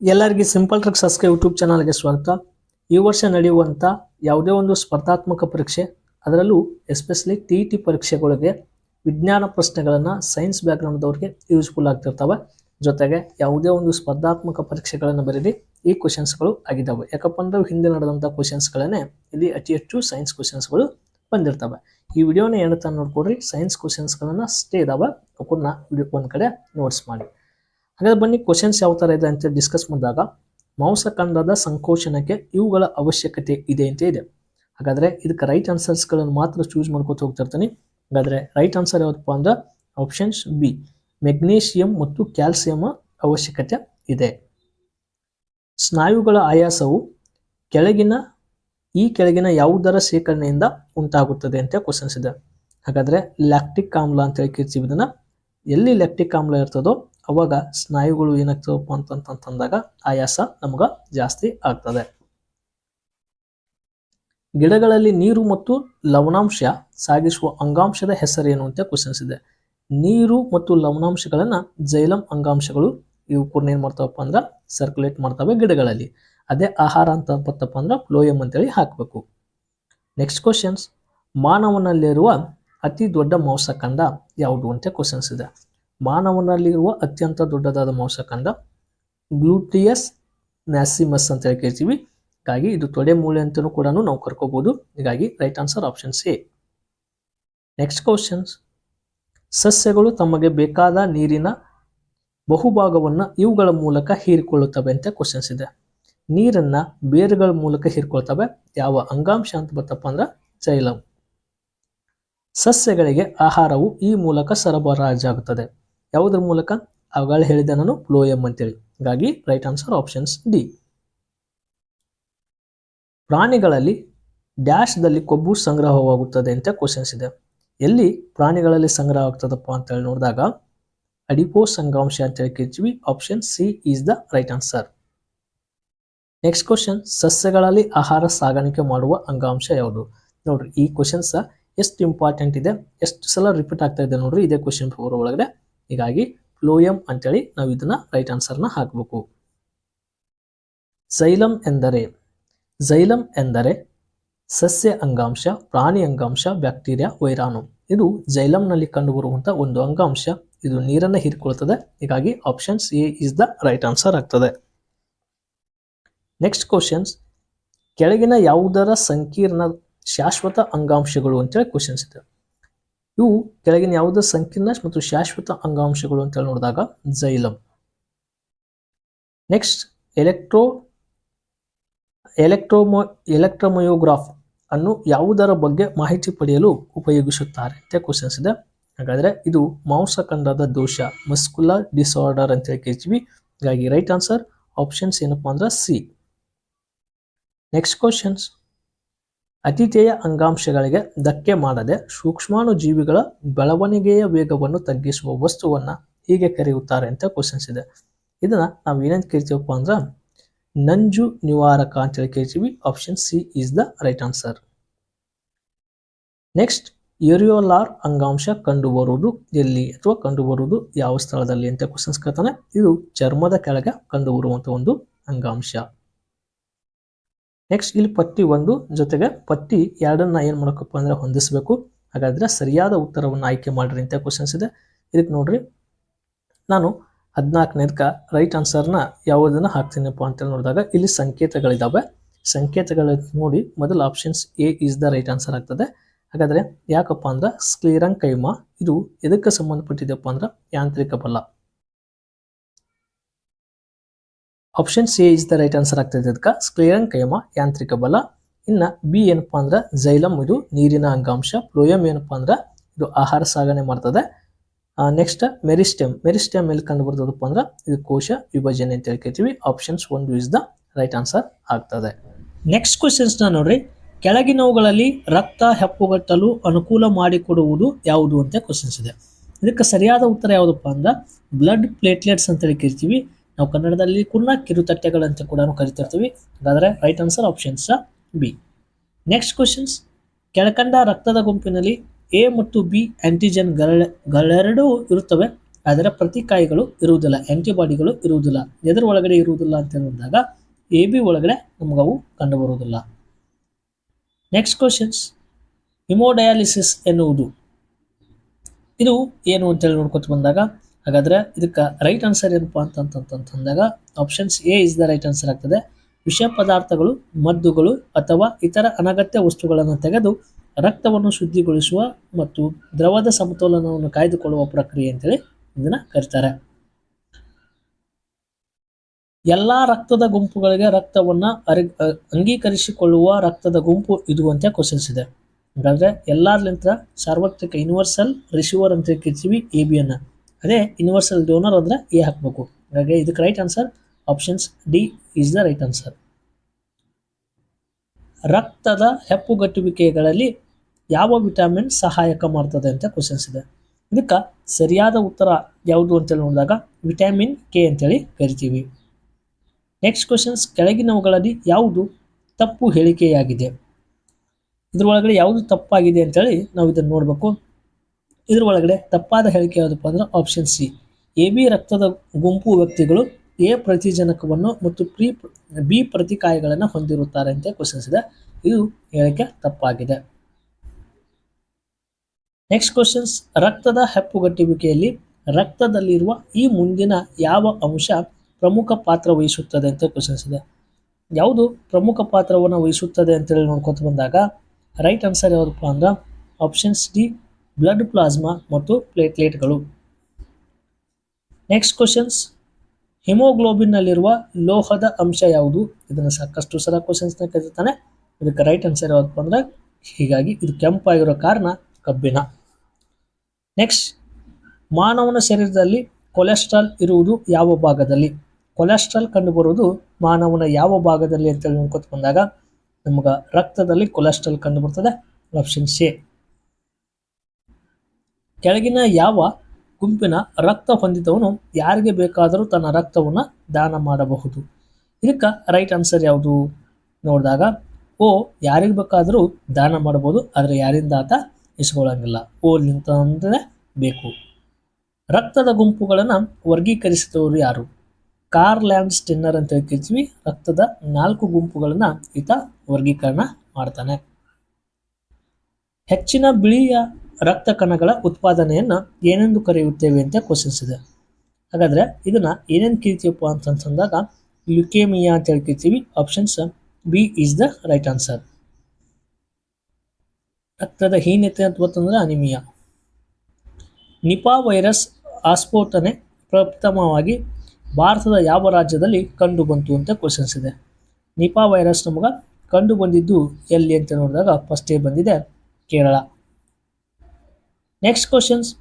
ಎಲ್ಲರಿಗೆ simple truck ಸಸ್ಕೆ YouTube ಚಾನಲ್ಗೆ ಸ್ವಾಗತ. ಈ ವರ್ಷ ನಡೆಯುವಂಥ ಯಾವುದೇ ಒಂದು ಸ್ಪರ್ಧಾತ್ಮಕ ಪರೀಕ್ಷೆ, ಅದರಲ್ಲೂ ಎಸ್ಪೆಷಲಿ ಟಿ ಇ ಟಿ ಪರೀಕ್ಷೆಗಳಿಗೆ ವಿಜ್ಞಾನ ಪ್ರಶ್ನೆಗಳನ್ನು ಸೈನ್ಸ್ ಬ್ಯಾಕ್ಗ್ರೌಂಡ್ದವ್ರಿಗೆ ಯೂಸ್ಫುಲ್ ಆಗ್ತಿರ್ತವೆ. ಜೊತೆಗೆ ಯಾವುದೇ ಒಂದು ಸ್ಪರ್ಧಾತ್ಮಕ ಪರೀಕ್ಷೆಗಳನ್ನು ಬರೀರಿ ಈ ಕ್ವಶನ್ಸ್ಗಳು ಆಗಿದ್ದಾವೆ ಯಾಕಪ್ಪ ಅಂದ್ರೆ ಹಿಂದೆ ನಡೆದಂಥ ಕ್ವಶನ್ಸ್ಗಳನ್ನೇ ಇಲ್ಲಿ ಅತಿ ಹೆಚ್ಚು ಸೈನ್ಸ್ ಕ್ವಶನ್ಸ್ಗಳು ಬಂದಿರ್ತವೆ. ಈ ವಿಡಿಯೋನ ಏನಂತ ನೋಡ್ಕೊಡ್ರಿ ಸೈನ್ಸ್ ಕ್ವಶನ್ಸ್ಗಳನ್ನು ಅಷ್ಟೇ ಇದಾವೆ. ಅವನ್ನ ವಿಡಿಯೋ ಒಂದು ಕಡೆ ನೋಟ್ಸ್ ಮಾಡಿ. ಹಾಗಾದ್ರೆ ಬನ್ನಿ ಕ್ವಶನ್ಸ್ ಯಾವ ಥರ ಇದೆ ಅಂತ ಡಿಸ್ಕಸ್ ಮಾಡಿದಾಗ ಮಾಂಸಖಂಡದ ಸಂಕೋಚನಕ್ಕೆ ಇವುಗಳ ಅವಶ್ಯಕತೆ ಇದೆ ಅಂತ ಇದೆ. ಹಾಗಾದ್ರೆ ಇದಕ್ಕೆ ರೈಟ್ ಆನ್ಸರ್ಸ್ಗಳನ್ನು ಮಾತ್ರ ಚೂಸ್ ಮಾಡ್ಕೊತ ಹೋಗ್ತಿರ್ತೀನಿ ಹಾಗಾದ್ರೆ ರೈಟ್ ಆನ್ಸರ್ ಯಾವುದಪ್ಪ ಅಂದ್ರೆ ಆಪ್ಷನ್ಸ್ ಬಿ ಮೆಗ್ನೀಷಿಯಂ ಮತ್ತು ಕ್ಯಾಲ್ಸಿಯಂ ಅವಶ್ಯಕತೆ ಇದೆ. ಸ್ನಾಯುಗಳ ಆಯಾಸವು ಕೆಳಗಿನ, ಈ ಕೆಳಗಿನ ಯಾವುದರ ಶೇಖರಣೆಯಿಂದ ಉಂಟಾಗುತ್ತದೆ ಅಂತ ಕ್ವಶನ್ಸ್ ಇದೆ. ಹಾಗಾದ್ರೆ ಲ್ಯಾಕ್ಟಿಕ್ ಆಮ್ಲ ಅಂತ ಹೇಳಿ ಇದನ್ನ. ಎಲ್ಲಿ ಲ್ಯಾಕ್ಟಿಕ್ ಆಮ್ಲ ಇರ್ತದೋ ಅವಾಗ ಸ್ನಾಯುಗಳು ಏನಾಗ್ತವಪ್ಪ ಅಂತಂತಂದಾಗ ಆಯಾಸ ನಮ್ಗ ಜಾಸ್ತಿ ಆಗ್ತದೆ. ಗಿಡಗಳಲ್ಲಿ ನೀರು ಮತ್ತು ಲವಣಾಂಶ ಸಾಗಿಸುವ ಅಂಗಾಂಶದ ಹೆಸರೇನು ಅಂತ ಕ್ವಶನ್ಸ್ ಇದೆ. ನೀರು ಮತ್ತು ಲವಣಾಂಶಗಳನ್ನ ಜೈಲಂ ಅಂಗಾಂಶಗಳು ಇವು ಕೂಡ ಏನು ಮಾಡ್ತಾವಪ್ಪ ಅಂದ್ರೆ ಸರ್ಕ್ಯುಲೇಟ್ ಮಾಡ್ತವೆ ಗಿಡಗಳಲ್ಲಿ. ಅದೇ ಆಹಾರ ಅಂತ ಬತ್ತಪ್ಪ ಅಂದ್ರೆ ಫ್ಲೋಯಂ ಅಂತೇಳಿ ಹಾಕಬೇಕು. ನೆಕ್ಸ್ಟ್ ಕ್ವಶನ್ಸ್ ಮಾನವನಲ್ಲಿರುವ ಅತಿ ದೊಡ್ಡ ಮಾಂಸಖಂಡ ಯಾವುದು ಅಂತ ಕ್ವಶನ್ಸ್ ಇದೆ. ಮಾನವನಲ್ಲಿರುವ ಅತ್ಯಂತ ದೊಡ್ಡದಾದ ಮಾಂಸಖಂಡ ಗ್ಲೂಟಿಯಸ್ ನ್ಯಾಸಿಮಸ್ ಅಂತ ಹೇಳಿ ಕೇಳ್ತೀವಿ. ಹೀಗಾಗಿ ಇದು ತೊಡೆ ಮೂಳೆ ಅಂತಲೂ ಕೂಡ ನಾವು ಕರ್ಕೋಬಹುದು ಹೀಗಾಗಿ right answer option C next questions ಸಸ್ಯಗಳು ತಮಗೆ ಬೇಕಾದ ನೀರಿನ ಬಹುಭಾಗವನ್ನು ಇವುಗಳ ಮೂಲಕ ಹೀರಿಕೊಳ್ಳುತ್ತವೆ ಅಂತ ಕ್ವಶನ್ಸ್ ಇದೆ. ನೀರನ್ನ ಬೇರುಗಳ ಮೂಲಕ ಹೀರ್ಕೊಳ್ತವೆ. ಯಾವ ಅಂಗಾಂಶ ಅಂತ ಬರ್ತಪ್ಪ ಅಂದ್ರೆ ಜೈಲಂ ಸಸ್ಯಗಳಿಗೆ ಆಹಾರವು ಈ ಮೂಲಕ ಸರಬರಾಜಾಗುತ್ತದೆ ಯಾವುದ್ರ ಮೂಲಕ? ಅವುಗಳು ಹೇಳಿದೆ ನಾನು ಪ್ಲೋಯಮ್ ಅಂತೇಳಿ. ಹಾಗಾಗಿ ರೈಟ್ ಆನ್ಸರ್ ಆಪ್ಷನ್ಸ್ ಡಿ ಪ್ರಾಣಿಗಳಲ್ಲಿ ಡ್ಯಾಶ್ದಲ್ಲಿ ಕೊಬ್ಬು ಸಂಗ್ರಹವಾಗುತ್ತದೆ ಅಂತ ಕ್ವಶನ್ಸ್ ಇದೆ. ಎಲ್ಲಿ ಪ್ರಾಣಿಗಳಲ್ಲಿ ಸಂಗ್ರಹ ಆಗ್ತದಪ್ಪ ಅಂತ ಹೇಳಿ ನೋಡಿದಾಗ ಅಡಿಪೋಸ್ ಅಂಗಾಂಶ ಅಂತ ಹೇಳಿ ಕರಿತೀವಿ option C is the right answer next question ಸಸ್ಯಗಳಲ್ಲಿ ಆಹಾರ ಸಾಗಾಣಿಕೆ ಮಾಡುವ ಅಂಗಾಂಶ ಯಾವುದು? ನೋಡ್ರಿ, ಈ ಕ್ವಶನ್ಸ್ ಎಷ್ಟು ಇಂಪಾರ್ಟೆಂಟ್ ಇದೆ? ಎಷ್ಟು ಸಲ ರಿಪೀಟ್ ಆಗ್ತಾ ಇದೆ ನೋಡ್ರಿ, ಇದೇ ಕ್ವಶನ್ ಪೇಪರ್ ಒಳಗಡೆ. ಹೀಗಾಗಿ ಫ್ಲೋಯಂ ಅಂತೇಳಿ ನಾವು ಇದನ್ನ ರೈಟ್ ಆನ್ಸರ್ನ ಹಾಕಬೇಕು. ಝೈಲಂ ಎಂದರೆ ಝೈಲಂ ಎಂದರೆ ಸಸ್ಯ ಅಂಗಾಂಶ, ಪ್ರಾಣಿ ಅಂಗಾಂಶ, ಬ್ಯಾಕ್ಟೀರಿಯಾ, ವೈರಾಣು. ಇದು ಜೈಲಂನಲ್ಲಿ ಕಂಡುಬರುವಂತ ಒಂದು ಅಂಗಾಂಶ. ಇದು ನೀರನ್ನು ಹೀರಿಕೊಳ್ಳುತ್ತದೆ ಹೀಗಾಗಿ options A is the right answer ಆಗ್ತದೆ. ನೆಕ್ಸ್ಟ್ ಕ್ವಶನ್ಸ್ ಕೆಳಗಿನ ಯಾವುದರ ಸಂಕೀರ್ಣ ಶಾಶ್ವತ ಅಂಗಾಂಶಗಳು ಅಂತೇಳಿ ಕ್ವಶನ್ಸ್ ಇದೆ. ಇವು ಕೆಳಗಿನ ಯಾವುದೇ ಸಂಕೀರ್ಣ ಮತ್ತು ಶಾಶ್ವತ ಅಂಗಾಂಶಗಳು ಅಂತೇಳಿ ನೋಡಿದಾಗ ಜೈಲಮ್ ನೆಕ್ಸ್ಟ್ ಎಲೆಕ್ಟ್ರೋ ಎಲೆಕ್ಟ್ರೋಮೊ ಎಲೆಕ್ಟ್ರೋಮಯೋಗ್ರಾಫ್ ಅನ್ನು ಯಾವುದರ ಬಗ್ಗೆ ಮಾಹಿತಿ ಪಡೆಯಲು ಉಪಯೋಗಿಸುತ್ತಾರೆ ಅಂತ ಕ್ವಶನ್ಸ್ ಇದೆ. ಹಾಗಾದ್ರೆ ಇದು ಮಾಂಸಖಂಡದ ದೋಷ ಮಸ್ಕುಲರ್ ಡಿಸಾರ್ಡರ್ ಅಂತ ಹೇಳಿ ಹೀಗಾಗಿ ರೈಟ್ ಆನ್ಸರ್ ಆಪ್ಷನ್ಸ್ ಏನಪ್ಪಾ ಅಂದ್ರೆ ಸಿ ನೆಕ್ಸ್ಟ್ ಕ್ವಶನ್ಸ್ ಅತಿಥೇಯ ಅಂಗಾಂಶಗಳಿಗೆ ಧಕ್ಕೆ ಮಾಡದೆ ಸೂಕ್ಷ್ಮಾಣು ಜೀವಿಗಳ ಬೆಳವಣಿಗೆಯ ವೇಗವನ್ನು ತಗ್ಗಿಸುವ ವಸ್ತುವನ್ನು ಹೀಗೆ ಕರೆಯುತ್ತಾರೆ ಅಂತ ಕ್ವಶನ್ಸ್ ಇದೆ. ಇದನ್ನ ನಾವು ಏನಂತ ಕರಿತೀವಪ್ಪ ಅಂದ್ರೆ, ನಂಜು ನಿವಾರಕ ಅಂತ ಹೇಳಿ ಕರಿತೀವಿ. Option C is the right answer next areolar ಅಂಗಾಂಶ ಕಂಡುಬರುವುದು ಎಲ್ಲಿ ಅಥವಾ ಕಂಡುಬರುವುದು ಯಾವ ಸ್ಥಳದಲ್ಲಿ ಅಂತ ಕ್ವಶನ್ಸ್ ಕೇಳ್ತಾನೆ. ಇದು ಚರ್ಮದ ಕೆಳಗೆ ಕಂಡುಬರುವಂತ ಒಂದು ಅಂಗಾಂಶ. ನೆಕ್ಸ್ಟ್ ಇಲ್ಲಿ ಪಟ್ಟಿ ಒಂದು, ಜೊತೆಗೆ ಪಟ್ಟಿ ಎರಡನ್ನ ಏನು ಮಾಡಬೇಕಪ್ಪ ಅಂದ್ರೆ ಹೊಂದಿಸಬೇಕು. ಹಾಗಾದ್ರೆ ಸರಿಯಾದ ಉತ್ತರವನ್ನು ಆಯ್ಕೆ ಮಾಡ್ರಿ ಅಂತ ಕ್ವಶನ್ಸ್ ಇದೆ. ಇದಕ್ಕೆ ನೋಡ್ರಿ, ನಾನು ಹದಿನಾಲ್ಕನೇದಕ್ಕೆ ರೈಟ್ ಆನ್ಸರ್ನ ಯಾವುದನ್ನು ಹಾಕ್ತೀನಪ್ಪ ಅಂತೇಳಿ ನೋಡಿದಾಗ ಇಲ್ಲಿ ಸಂಕೇತಗಳಿದ್ದಾವೆ ಸಂಕೇತಗಳ ನೋಡಿ, ಮೊದಲು options A is the right answer ಆಗ್ತದೆ. ಹಾಗಾದ್ರೆ ಯಾಕಪ್ಪ ಅಂದ್ರೆ ಸ್ಕ್ಲೀರಂಗ್ ಕೈಮ ಇದು ಎದಕ್ಕೆ ಸಂಬಂಧಪಟ್ಟಿದೆಪ್ಪ ಅಂದ್ರೆ ಯಾಂತ್ರಿಕ ಬಲ. Option C is the right answer ಆಗ್ತದೆ ಅದಕ್ಕೆ. ಸ್ಕ್ಲೇರನ್ ಕೈಮ ಯಾಂತ್ರಿಕ ಬಲ. ಇನ್ನ ಬಿ ಏನಪ್ಪ ಅಂದ್ರೆ ಜೈಲಮ್ ಇದು ನೀರಿನ ಅಂಗಾಂಶ. ಪ್ಲೋಯಮ್ ಏನಪ್ಪ ಅಂದ್ರೆ ಇದು ಆಹಾರ ಸಾಗಣೆ ಮಾಡ್ತದೆ. ನೆಕ್ಸ್ಟ್ ಮೆರಿಸ್ಟೆಮ್ ಮೆರಿಸ್ಟೆಮ್ ಎಲ್ಲಿ ಕಂಡು ಬರ್ತದಪ್ಪ ಅಂದ್ರೆ ಇದು ಕೋಶ ವಿಭಜನೆ ಅಂತ ಹೇಳ್ಕೊತೀವಿ. ಆಪ್ಷನ್ಸ್ ಒಂದು ಇಸ್ ದ ರೈಟ್ ಆನ್ಸರ್ ಆಗ್ತದೆ. ನೆಕ್ಸ್ಟ್ ಕ್ವಶನ್ಸ್ನ ನೋಡ್ರಿ. ಕೆಳಗಿನವುಗಳಲ್ಲಿ ರಕ್ತ ಹೆಪ್ಪುಗಟ್ಟಲು ಅನುಕೂಲ ಮಾಡಿಕೊಡುವುದು ಯಾವುದು ಅಂತ ಕ್ವಶನ್ಸ್ ಇದೆ. ಇದಕ್ಕೆ ಸರಿಯಾದ ಉತ್ತರ ಯಾವುದಪ್ಪ ಅಂದ್ರೆ ಬ್ಲಡ್ ಪ್ಲೇಟ್ಲೆಟ್ಸ್ ಅಂತ ಹೇಳಿ ಕರಿತೀವಿ ನಾವು ಕನ್ನಡದಲ್ಲಿ ಕುರ್ನ ಕಿರುತಟ್ಟೆಗಳಂತೆ ಕೂಡ ಕರಿತಿರ್ತೀವಿ. ಹಾಗಾದರೆ right answer options B next questions ಕೆಳಕಂಡ ರಕ್ತದ ಗುಂಪಿನಲ್ಲಿ ಎ ಮತ್ತು ಬಿ ಆ್ಯಂಟಿಜೆನ್ ಗಳೆರಡೂ ಇರುತ್ತವೆ. ಆದರೆ ಪ್ರತಿಕಾಯಿಗಳು ಇರುವುದಿಲ್ಲ ಆ್ಯಂಟಿಬಾಡಿಗಳು ಇರುವುದಿಲ್ಲ. ಎದ್ರ ಒಳಗಡೆ ಇರುವುದಿಲ್ಲ ಅಂತ ಹೇಳಿದಾಗ ಎ ಬಿ ಒಳಗಡೆ ನಮಗವು ಕಂಡುಬರುವುದಿಲ್ಲ. ನೆಕ್ಸ್ಟ್ ಕ್ವಶನ್ಸ್ ಹಿಮೋಡಯಾಲಿಸಿಸ್ ಎನ್ನುವುದು. ಇದು ಏನು ಅಂತೇಳಿ ನೋಡ್ಕೊತ ಬಂದಾಗ ಹಾಗಾದ್ರೆ ಇದಕ್ಕೆ ರೈಟ್ ಆನ್ಸರ್ ಏನಪ್ಪ ಅಂತಂತಂದಾಗ options A is the right answer ಆಗ್ತದೆ. ವಿಷ ಪದಾರ್ಥಗಳು, ಮದ್ದುಗಳು ಅಥವಾ ಇತರ ಅನಗತ್ಯ ವಸ್ತುಗಳನ್ನು ತೆಗೆದು ರಕ್ತವನ್ನು ಶುದ್ಧಿಗೊಳಿಸುವ ಮತ್ತು ದ್ರವದ ಸಮತೋಲನವನ್ನು ಕಾಯ್ದುಕೊಳ್ಳುವ ಪ್ರಕ್ರಿಯೆ ಅಂತೇಳಿ ಇದನ್ನ ಕರೀತಾರೆ. ಎಲ್ಲಾ ರಕ್ತದ ಗುಂಪುಗಳಿಗೆ ರಕ್ತವನ್ನ ಅರಿ ಅಂಗೀಕರಿಸಿಕೊಳ್ಳುವ ರಕ್ತದ ಗುಂಪು ಇದು ಅಂತ ಕ್ವಶನ್ಸ್ ಇದೆ. ಹಾಗಾದ್ರೆ ಎಲ್ಲಾರ್ಲಿಂತ ಸಾರ್ವತ್ರಿಕ ಯೂನಿವರ್ಸಲ್ ರಿಸೀವರ್ ಅಂತ ಕರಿತೀವಿ ಎ ಬಿ ಅನ್ನ. ಅದೇ ಯೂನಿವರ್ಸಲ್ ಡೋನರ್ ಅಂದರೆ ಎ ಹಾಕಬೇಕು. ಹಾಗಾಗಿ ಇದಕ್ಕೆ right answer options D is the right answer ರಕ್ತದ ಹೆಪ್ಪುಗಟ್ಟುವಿಕೆಗಳಲ್ಲಿ ಯಾವ ವಿಟಮಿನ್ ಸಹಾಯಕ ಮಾಡ್ತದೆ ಅಂತ ಕ್ವಶನ್ಸ್ ಇದೆ. ಇದಕ್ಕೆ ಸರಿಯಾದ ಉತ್ತರ ಯಾವುದು ಅಂತೇಳಿ ನೋಡಿದಾಗ ವಿಟಮಿನ್ ಕೆ ಅಂತೇಳಿ ಕರಿತೀವಿ. ನೆಕ್ಸ್ಟ್ ಕ್ವಶನ್ಸ್ ಕೆಳಗಿನವುಗಳಲ್ಲಿ ಯಾವುದು ತಪ್ಪು ಹೇಳಿಕೆಯಾಗಿದೆ? ಇದರೊಳಗಡೆ ಯಾವುದು ತಪ್ಪಾಗಿದೆ ಅಂತೇಳಿ ನಾವು ಇದನ್ನು ನೋಡಬೇಕು. ಇದ್ರ ಒಳಗಡೆ ತಪ್ಪಾದ ಹೇಳಿಕೆ ಯಾವುದಪ್ಪ ಅಂದ್ರೆ ಆಪ್ಷನ್ ಸಿ ಎ ಬಿ ರಕ್ತದ ಗುಂಪು ವ್ಯಕ್ತಿಗಳು ಎ ಪ್ರತಿಜನಕವನ್ನು ಮತ್ತು ಪ್ರಿ ಬಿ ಪ್ರತಿಕಾಯಗಳನ್ನು ಹೊಂದಿರುತ್ತಾರೆ ಅಂತ ಕ್ವಶನ್ಸ್ ಇದೆ. ಇದು ಹೇಳಿಕೆ ತಪ್ಪಾಗಿದೆ. ನೆಕ್ಸ್ಟ್ ಕ್ವಶನ್ಸ್ ರಕ್ತದ ಹೆಪ್ಪುಗಟ್ಟುವಿಕೆಯಲ್ಲಿ ರಕ್ತದಲ್ಲಿರುವ ಈ ಮುಂದಿನ ಯಾವ ಅಂಶ ಪ್ರಮುಖ ಪಾತ್ರ ವಹಿಸುತ್ತದೆ ಅಂತ ಕ್ವಶನ್ಸ್ ಇದೆ. ಯಾವುದು ಪ್ರಮುಖ ಪಾತ್ರವನ್ನು ವಹಿಸುತ್ತದೆ ಅಂತೇಳಿ ನೋಡ್ಕೊತ ಬಂದಾಗ ರೈಟ್ ಆನ್ಸರ್ ಯಾವುದಪ್ಪ ಅಂದ್ರೆ ಆಪ್ಷನ್ಸ್ ಡಿ ಬ್ಲಡ್ ಪ್ಲಾಸ್ಮಾ ಮತ್ತು ಪ್ಲೇಟ್ಲೆಟ್ಗಳು ನೆಕ್ಸ್ಟ್ ಕ್ವಶನ್ಸ್ ಹಿಮೋಗ್ಲೋಬಿನ್ನಲ್ಲಿರುವ ಲೋಹದ ಅಂಶ ಯಾವುದು? ಇದನ್ನು ಸಾಕಷ್ಟು ಸಲ ಕ್ವಶನ್ಸ್ನ ಕರೀತಾನೆ. ಇದಕ್ಕೆ ರೈಟ್ ಆನ್ಸರ್ ಯಾವತ್ತಪ್ಪ ಅಂದ್ರೆ ಹೀಗಾಗಿ ಇದು ಕೆಂಪಾಗಿರೋ ಕಾರಣ ಕಬ್ಬಿಣ. ನೆಕ್ಸ್ಟ್ ಮಾನವನ ಶರೀರದಲ್ಲಿ ಕೊಲೆಸ್ಟ್ರಾಲ್ ಇರುವುದು ಯಾವ ಭಾಗದಲ್ಲಿ? ಕೊಲೆಸ್ಟ್ರಾಲ್ ಕಂಡುಬರುವುದು ಮಾನವನ ಯಾವ ಭಾಗದಲ್ಲಿ ಅಂತೇಳಿ ನೋಡ್ಕೊತ ಬಂದಾಗ, ನಮಗೆ ರಕ್ತದಲ್ಲಿ ಕೊಲೆಸ್ಟ್ರಾಲ್ ಕಂಡು ಬರ್ತದೆ ಆಪ್ಷನ್ ಸಿ ಕೆಳಗಿನ ಯಾವ ಗುಂಪಿನ ರಕ್ತ ಹೊಂದಿದವನು ಯಾರಿಗೆ ಬೇಕಾದರೂ ತನ್ನ ರಕ್ತವನ್ನು ದಾನ ಮಾಡಬಹುದು. ಇದಕ್ಕೆ ರೈಟ್ ಆನ್ಸರ್ ಯಾವುದು? ನೋಡಿದಾಗ, ಓ, ಯಾರಿಗೆ ಬೇಕಾದರೂ ದಾನ ಮಾಡಬಹುದು, ಆದರೆ ಯಾರಿಂದ ಆತ ಇಸ್ಕೊಳ್ಳೋಂಗಿಲ್ಲ ಓ ನಿಂತ ಅಂದರೆ ಬೇಕು. ರಕ್ತದ ಗುಂಪುಗಳನ್ನು ವರ್ಗೀಕರಿಸಿದವರು ಯಾರು? ಕಾರ್ಲ್ಯಾಂಡ್ ಸ್ಟಿನ್ನರ್ ಅಂತ ಕರಿತೀವಿ ರಕ್ತದ ನಾಲ್ಕು ಗುಂಪುಗಳನ್ನು ಈತ ವರ್ಗೀಕರಣ ಮಾಡ್ತಾನೆ. ಹೆಚ್ಚಿನ ಬಿಳಿಯ ರಕ್ತ ಕಣಗಳ ಉತ್ಪಾದನೆಯನ್ನು ಏನೆಂದು ಕರೆಯುತ್ತೇವೆ ಅಂತ ಕ್ವಶನ್ಸ್ ಇದೆ. ಹಾಗಾದರೆ ಇದನ್ನು ಏನೇನು ಕರಿತೀವಪ್ಪ ಅಂತಂದಾಗ ಲ್ಯುಕೇಮಿಯಾ ಅಂತ ಹೇಳಿ ಕರಿತೀವಿ. Options B is the right answer ರಕ್ತದ ಹೀನತೆ ಅಂತ ಗೊತ್ತಂದ್ರೆ ಅನಿಮಿಯಾ. ನಿಪಾ ವೈರಸ್ ಆಸ್ಫೋಟನೆ ಪ್ರಪ್ರಥಮವಾಗಿ ಭಾರತದ ಯಾವ ರಾಜ್ಯದಲ್ಲಿ ಕಂಡು ಬಂತು ಅಂತ ಕ್ವಶನ್ಸ್ ಇದೆ. ನಿಪಾ ವೈರಸ್ ನಮಗೆ ಕಂಡು ಬಂದಿದ್ದು ಎಲ್ಲಿ ಅಂತ ನೋಡಿದಾಗ ಫಸ್ಟೇ ಬಂದಿದೆ ಕೇರಳ. ನೆಕ್ಸ್ಟ್ ಕ್ವಶನ್ಸ್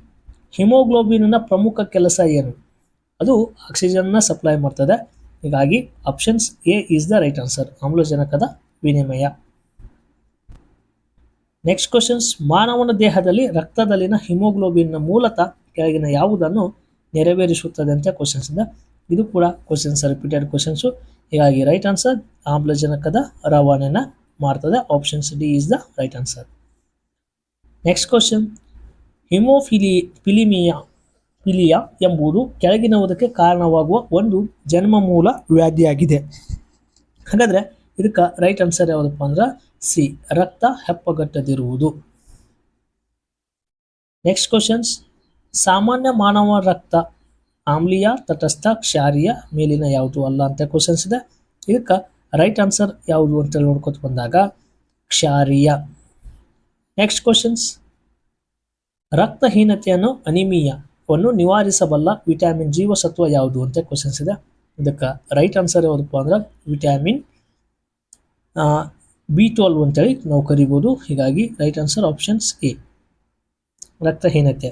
ಹಿಮೋಗ್ಲೋಬಿನ್ನ ಪ್ರಮುಖ ಕೆಲಸ ಏನು? ಅದು ಆಕ್ಸಿಜನ್ನ ಸಪ್ಲೈ ಮಾಡ್ತದೆ. ಹೀಗಾಗಿ options A is the right answer ಆಮ್ಲಜನಕದ ವಿನಿಮಯ. ನೆಕ್ಸ್ಟ್ ಕ್ವಶನ್ಸ್ ಮಾನವನ ದೇಹದಲ್ಲಿ ರಕ್ತದಲ್ಲಿನ ಹಿಮೋಗ್ಲೋಬಿನ್ನ ಮೂಲತ ಕೆಳಗಿನ ಯಾವುದನ್ನು ನೆರವೇರಿಸುತ್ತದೆ ಅಂತ ಕ್ವಶನ್ಸ್ ಇದೆ. ಇದು ಕೂಡ ಕ್ವಶನ್ಸ್ ರಿಪೀಟೆಡ್ ಕ್ವಶನ್ಸು ಹೀಗಾಗಿ ರೈಟ್ ಆನ್ಸರ್ ಆಮ್ಲಜನಕದ ರವಾನೆಯನ್ನು ಮಾಡ್ತದೆ. Options D is the right answer next question ಹಿಮೋಫಿಲಿ ಫಿಲಿಮಿಯಾ ಫಿಲಿಯಾ ಎಂಬುದು ಕೆಳಗಿನವುದಕ್ಕೆ ಕಾರಣವಾಗುವ ಒಂದು ಜನ್ಮ ಮೂಲ ವ್ಯಾಧಿಯಾಗಿದೆ. ಹಾಗಾದರೆ ಇದಕ್ಕೆ ರೈಟ್ ಆನ್ಸರ್ ಯಾವುದಪ್ಪ ಅಂದ್ರೆ ಸಿ, ರಕ್ತ ಹೆಪ್ಪಗಟ್ಟದಿರುವುದು. ನೆಕ್ಸ್ಟ್ ಕ್ವಶನ್ಸ್ ಸಾಮಾನ್ಯ ಮಾನವ ರಕ್ತ, ಆಮ್ಲೀಯ, ತಟಸ್ಥ, ಕ್ಷಾರೀಯ ಮೇಲಿನ ಯಾವುದು ಅಲ್ಲ ಅಂತ ಕ್ವಶನ್ಸ್ ಇದೆ. ಇದಕ್ಕೆ ರೈಟ್ ಆನ್ಸರ್ ಯಾವುದು ಅಂತ ನೋಡ್ಕೊತ ಬಂದಾಗ ಕ್ಷಾರೀಯ. ನೆಕ್ಸ್ಟ್ ಕ್ವಶನ್ಸ್ ರಕ್ತಹೀನತೆಯನ್ನು ಅನಿಮಿಯವನ್ನು ನಿವಾರಿಸಬಲ್ಲ ವಿಟಮಿನ್ ಜೀವಸತ್ವ ಯಾವುದು ಅಂತ ಕ್ವಶನ್ಸ್ ಇದೆ. ಇದಕ್ಕೆ ರೈಟ್ ಆನ್ಸರ್ ಯಾವುದಪ್ಪ ಅಂದ್ರೆ ವಿಟಮಿನ್ ಬಿ ಟ್ವೆಲ್ವ್ ಅಂತೇಳಿ ನಾವು ಕರಿಬೋದು. ಹೀಗಾಗಿ ರೈಟ್ ಆನ್ಸರ್ ಆಪ್ಷನ್ಸ್ ಎ ರಕ್ತಹೀನತೆ.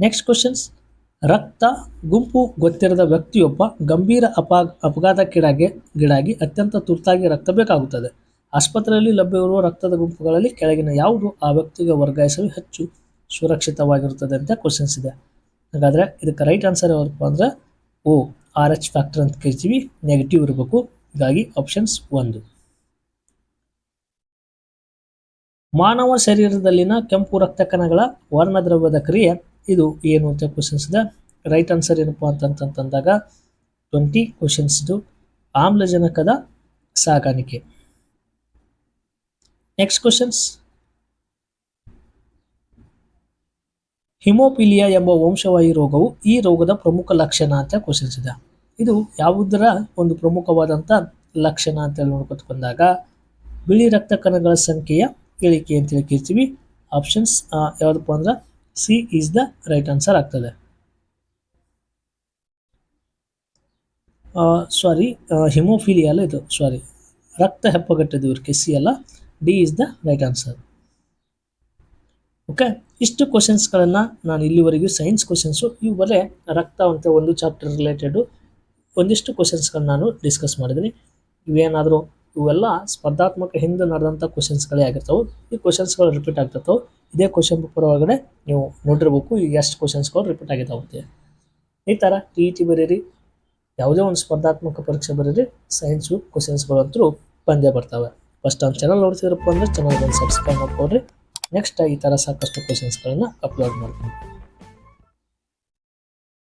ನೆಕ್ಸ್ಟ್ ಕ್ವಶನ್ಸ್ ರಕ್ತ, ಗುಂಪು, ಗೊತ್ತಿರದ ವ್ಯಕ್ತಿಯೊಬ್ಬ ಗಂಭೀರ ಅಪ, ಅಪಘಾತಕ್ಕೀಡಾಗಿ, ಗಿಡಾಗಿ ಅತ್ಯಂತ ತುರ್ತಾಗಿ ರಕ್ತ ಬೇಕಾಗುತ್ತದೆ. ಆಸ್ಪತ್ರೆಯಲ್ಲಿ ಲಭ್ಯವಿರುವ ರಕ್ತದ ಗುಂಪುಗಳಲ್ಲಿ ಕೆಳಗಿನ ಯಾವುದು ಆ ವ್ಯಕ್ತಿಗೆ ವರ್ಗಾಯಿಸಲು ಹೆಚ್ಚು ಸುರಕ್ಷಿತವಾಗಿರುತ್ತದೆ ಅಂತ ಕ್ವಶನ್ಸ್ ಇದೆ. ಹಾಗಾದರೆ ಇದಕ್ಕೆ ರೈಟ್ ಆನ್ಸರ್ ಯಾವಪ್ಪ ಅಂದರೆ, ಓ ಆರ್ ಎಚ್ ಫ್ಯಾಕ್ಟರ್ ಅಂತ ಕರಿತೀವಿ ನೆಗೆಟಿವ್ ಇರಬೇಕು. ಹೀಗಾಗಿ ಆಪ್ಷನ್ಸ್ ಒಂದು. ಮಾನವ ಶರೀರದಲ್ಲಿನ ಕೆಂಪು ರಕ್ತ ಕಣಗಳ ವರ್ಣದ್ರವ್ಯದ ಕ್ರಿಯೆ ಇದು ಏನು ಅಂತ ಕ್ವಶನ್ಸ್ ಇದೆ. ರೈಟ್ ಆನ್ಸರ್ ಏನಪ್ಪ ಅಂತಂತಂದಾಗ ಟ್ವೆಂಟಿ ಕ್ವಶನ್ಸ್ದು ಆಮ್ಲಜನಕದ ಸಾಗಾಣಿಕೆ. ನೆಕ್ಸ್ಟ್ ಕ್ವಶನ್ಸ್ ಹಿಮೋಪಿಲಿಯಾ ಎಂಬ ವಂಶವಾಹಿ ರೋಗವು ಈ ರೋಗದ ಪ್ರಮುಖ ಲಕ್ಷಣ ಅಂತ ಕ್ವಶನ್ಸ್ ಇದೆ. ಇದು ಯಾವುದರ ಒಂದು ಪ್ರಮುಖವಾದಂಥ ಲಕ್ಷಣ ಅಂತ ಹೇಳಿ ನೋಡ್ಕೊತ ಬಿಳಿ ರಕ್ತ ಕಣಗಳ ಸಂಖ್ಯೆಯ ಇಳಿಕೆ ಅಂತೇಳಿ ಕೇಳ್ತೀವಿ. ಆಪ್ಷನ್ಸ್ ಯಾವುದಪ್ಪ ಅಂದ್ರೆ C is the right answer ಆಗ್ತದೆ. ಸಾರಿ ಹಿಮೋಫಿಲಿಯಾ ಅಲ್ಲ ಇದು ಸಾರಿ ರಕ್ತ ಹೆಪ್ಪಗಟ್ಟದು ಇವ್ರಿಗೆ ಸಿ ಅಲ್ಲ. D is the right answer okay ಇಷ್ಟು ಕ್ವಶನ್ಸ್ಗಳನ್ನು ನಾನು ಇಲ್ಲಿವರೆಗೂ ಸೈನ್ಸ್ ಕ್ವಶನ್ಸು ಇವು ಬರೇ ರಕ್ತ ಅಂತ ಒಂದು ಚಾಪ್ಟರ್ ರಿಲೇಟೆಡು ಒಂದಿಷ್ಟು ಕ್ವಶನ್ಸ್ಗಳನ್ನ ನಾನು ಡಿಸ್ಕಸ್ ಮಾಡಿದ್ದೀನಿ. ಇವೇನಾದರೂ ಇವೆಲ್ಲ ಸ್ಪರ್ಧಾತ್ಮಕ ಹಿಂದೆ ನಡೆದಂಥ ಕ್ವಶನ್ಸ್ಗಳೇ ಆಗಿರ್ತಾವೆ, ಈ ಕ್ವಶನ್ಸ್ಗಳು ರಿಪೀಟ್ ಆಗ್ತಿರ್ತಾವೆ, ಇದೇ ಕ್ವಶನ್ ಪೇಪರ್ ಒಳಗಡೆ ನೀವು ನೋಡಿರ್ಬೇಕು ಈಗ ಎಷ್ಟು ಕ್ವಶನ್ಸ್ಗಳು ರಿಪೀಟ್ ಆಗಿದ್ದಾವೆ ಈ ಥರ ಟಿ ಇ ಟಿ ಬರೀರಿ, ಯಾವುದೇ ಒಂದು ಸ್ಪರ್ಧಾತ್ಮಕ ಪರೀಕ್ಷೆ ಬರೀರಿ ಸೈನ್ಸು ಕ್ವಶನ್ಸ್ಗಳು ಅಂತೂ ಬಂದೇ ಬರ್ತವೆ. ಫಸ್ಟ್ ನಮ್ಮ ಚಾನಲ್ ನೋಡ್ತಿದ್ರಪ್ಪ ಅಂದರೆ ಚಾನಲ್ ಸಬ್ಸ್ಕ್ರೈಬ್ ಮಾಡ್ಕೊಡ್ರಿ. ನೆಕ್ಸ್ಟ್ ಈ ಥರ ಸಾಕಷ್ಟು ಕ್ವಶನ್ಸ್ಗಳನ್ನು ಅಪ್ಲೋಡ್ ಮಾಡ್ತೀನಿ.